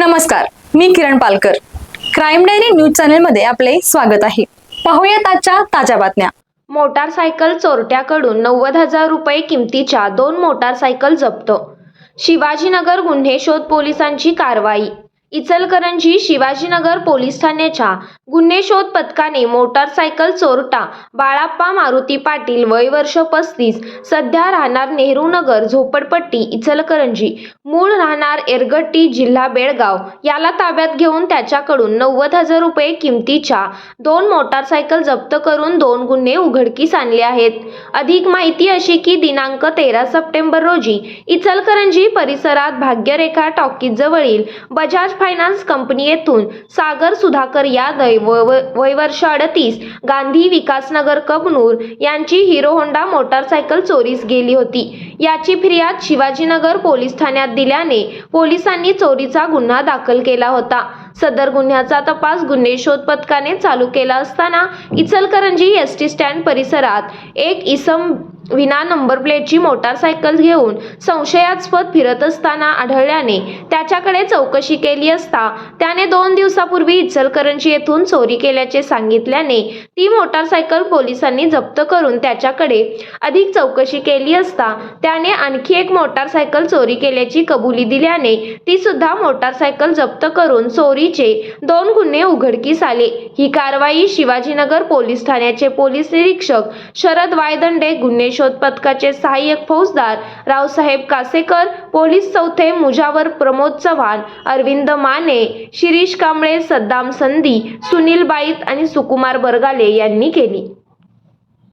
नमस्कार मी Kiran Palkar. Crime diary news चॅनेलमध्ये आपले स्वागत आहे. पाहूयात आजच्या ताज्या बातम्या. मोटारसायकल चोरट्याकडून नव्वद हजार रुपये किमतीच्या दोन मोटारसायकल जप्त. शिवाजीनगर गुन्हे शोध पोलिसांची कारवाई. इचलकरंजी शिवाजीनगर पोलीस ठाण्याच्या गुन्हे शोध पथकाने मोटारसायकल चोरटा बाळाप्पा मारुती पाटील वय वर्ष पस्तीस सध्या राहणार नेहरू नगर झोपडपट्टी इचलकरंजी. मूळ राहणार एरगट्टी जिल्हा बेळगाव. याला ताब्यात घेऊन त्याच्याकडून नव्वद हजार रुपये किमतीच्या दोन मोटारसायकल जप्त करून दोन गुन्हे उघडकीस आणले आहेत. अधिक माहिती अशी की दिनांक तेरा सप्टेंबर रोजी इचलकरंजी परिसरात भाग्यरेखा टॉकीजवळील बजाज फायनान्स कंपनी येथून सागर सुधाकर यादव व- व- वय वर्ष अडतीस गांधी विकासनगर कबनूर यांची हिरो होंडा मोटारसायकल चोरीस गेली होती. याची फिर्याद शिवाजीनगर पोलीस ठाण्यात दिल्याने पोलिसांनी चोरीचा गुन्हा दाखल केला होता. सदर गुन्ह्याचा तपास गुन्हे शोध पथकाने चालू केला असताना इचलकरंजी एस टी स्टँड परिसरात एक इसम विना नंबर प्लेटची मोटारसायकल घेऊन संशयास्पद फिरत असताना आढळल्याने त्याच्याकडे चौकशी केली असता त्याने दोन दिवसापूर्वी इचलकरंजी येथून चोरी केल्याचे सांगितल्याने ती मोटारसायकल पोलिसांनी जप्त करून त्याच्याकडे अधिक चौकशी केली असता त्याने आणखी एक मोटारसायकल चोरी केल्याची कबुली दिल्याने ती सुद्धा मोटारसायकल जप्त करून चोरीचे दोन गुन्हे उघडकीस आले. ही कारवाई शिवाजीनगर पोलीस ठाण्याचे पोलीस निरीक्षक शरद वायदंडे गुन्हे शोध पथकाचे सहाय्यक फौजदार रावसाहेब कासेकर पोलीस चौथे मुजावर प्रमोद चव्हाण अरविंद माने शिरीष कांबळे सद्दाम संधी सुनील बाईत आणि सुकुमार बरगाले यांनी केली.